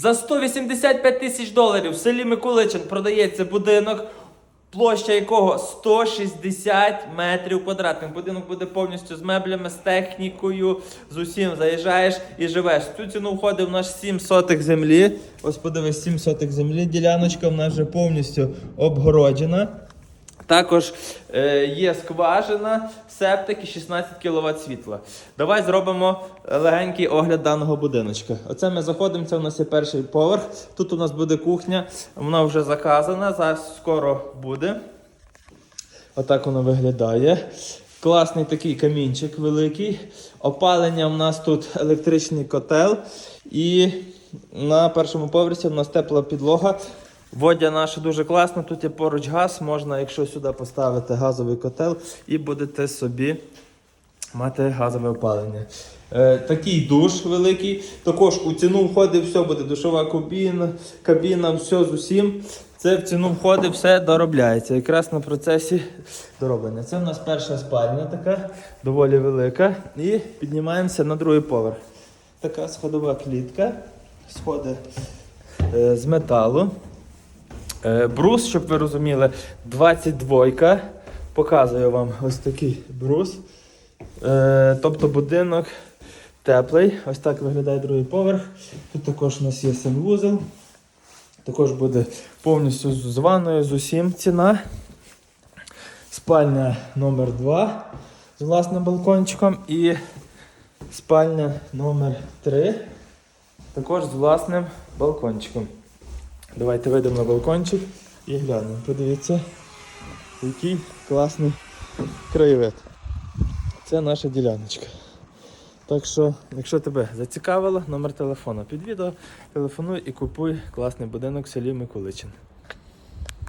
За 185 тисяч доларів в селі Миколичин продається будинок, площа якого 160 метрів квадратних. Будинок буде повністю з меблями, з технікою, з усім заїжджаєш і живеш. В цю ціну входить в наш 7 сотих землі. Ось подивись, 7 сотих землі. Діляночка в нас вже повністю обгороджена. Також е, є скважина, септик і 16 кВт світла. Давай зробимо легенький огляд даного будиночка. Оце ми заходимо, це у нас є перший поверх. Тут у нас буде кухня, вона вже заказана, зараз скоро буде. Отак воно виглядає. Класний такий камінчик великий. Опалення в нас тут електричний котел. І на першому поверсі в нас тепла підлога. Водя наша дуже класна. Тут є поруч газ. Можна, якщо сюди поставити газовий котел, і будете собі мати газове опалення. Е, такий душ великий. Також у ціну входить все, буде душова кабіна, кабіна, все з усім. Це в ціну входить, все доробляється. Якраз на процесі дороблення. Це в нас перша спальня така, доволі велика. І піднімаємося на другий поверх. Така сходова клітка. Сходи е, з металу. Е, брус, щоб ви розуміли, 22. Показую вам ось такий брус. Е, тобто будинок теплий. Ось так виглядає другий поверх. Тут також у нас є санвузол. Також буде повністю з з ванною, з усім ціна. Спальня номер 2 з власним балкончиком. І спальня номер 3 також з власним балкончиком. Давайте вийдемо на балкончик і глянемо. Подивіться, який класний краєвид. Це наша діляночка. Так що, якщо тебе зацікавило, номер телефону під відео, телефонуй і купуй класний будинок в селі Миколичин.